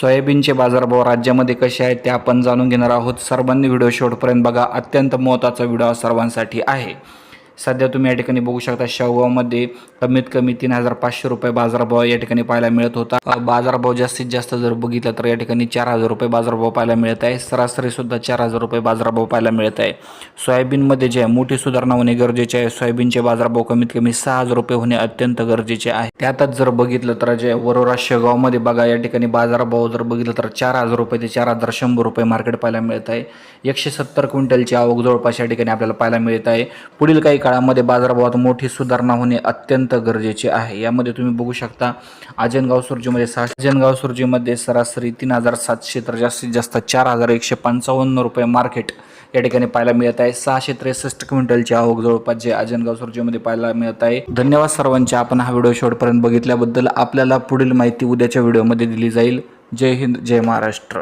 सोयाबीनचे बाजारभाव राज्यामध्ये कसे आहेत ते आपण जाणून घेणार आहोत. सर्वांनी व्हिडिओ शेवटपर्यंत बघा. अत्यंत महत्त्वाचा व्हिडिओ सर्वांसाठी आहे. सध्या तुम्ही या ठिकाणी बघू शकता शेवगावमध्ये कमीत कमी तीन हजार पाचशे रुपये बाजारभाव या ठिकाणी पाहायला मिळत होता. बाजारभाव जास्तीत जास्त जर बघितलं तर या ठिकाणी चार हजार रुपये बाजारभाव पाहायला मिळत आहे. सरासरीसुद्धा चार हजार रुपये बाजारभाव पाहायला मिळत आहे. सोयाबीनमध्ये जे आहे मोठी सुधारणा होणे गरजेचे आहे. सोयाबीनचे बाजारभाव कमीत कमी सहा हजार रुपये होणे अत्यंत गरजेचे आहे. त्यातच जर बघितलं तर जे वरोरा शेगावमध्ये बघा या ठिकाणी बाजारभाव जर बघितलं तर चार हजार रुपये ते चार हजार शंभर रुपये मार्केट पाहायला मिळत आहे. एकशे सत्तर क्विंटलची आवक जवळपास या ठिकाणी आपल्याला पाहायला मिळत आहे. पुढील काही काळामध्ये बाजारभावात मोठी सुधारणा होणे अत्यंत गरजेचे आहे. यामध्ये तुम्ही बघू शकता आजनगाव सुर्जीमध्ये सहा आजनगाव सुर्जीमध्ये सरासरी तीन हजार सातशे तर जास्तीत जास्त चार हजार एकशे पंचावन्न रुपये मार्केट या ठिकाणी पाहायला मिळत आहे. सहाशे त्रेसष्ट क्विंटलची आवक जवळपास जे आजनगाव सुर्जीमध्ये पाहायला मिळत आहे. धन्यवाद सर्वांचे. आपण हा व्हिडिओ शेवटपर्यंत बघितल्याबद्दल आपल्याला पुढील माहिती उद्याच्या व्हिडिओमध्ये दिली जाईल. जय हिंद जय महाराष्ट्र.